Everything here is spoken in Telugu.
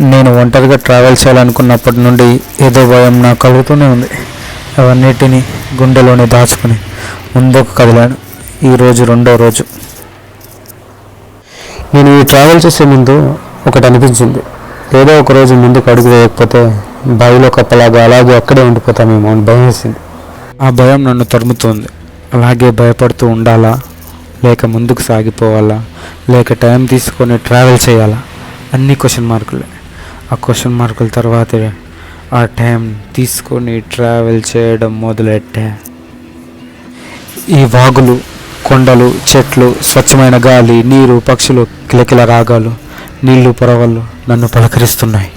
నేను ఒంటరిగా ట్రావెల్ చేయాలనుకున్నప్పటి నుండి ఏదో భయం నాకు కలుగుతూనే ఉంది. అవన్నిటిని గుండెలోనే దాచుకుని ముందుకు కదిలాను. ఈరోజు రెండో రోజు. నేను ఈ ట్రావెల్ చేసే ముందు ఒకటి అనిపించింది. ఏదో ఒక రోజు ముందుకు అడుగు వేయకపోతే బావిలో కప్పలాగా అలాగే అక్కడే ఉండిపోతామేమో అని భయం వేసింది. ఆ భయం నన్ను తరుముతోంది. అలాగే భయపడుతూ ఉండాలా? లేక ముందుకు సాగిపోవాలా? లేక టైం తీసుకొని ట్రావెల్ చేయాలా? అన్ని క్వశ్చన్ మార్కులే ఆ క్వశ్చన్ మార్కుల తర్వాత ఆ టైం తీసుకొని ట్రావెల్ చేయడం మొదలెట్టా. ఈ వాగులు కొండలు చెట్లు స్వచ్ఛమైన గాలి నీరు పక్షులు కిలకిల రాగాలు నీళ్ళు పొరవలు నన్ను పలకరిస్తున్నాయి.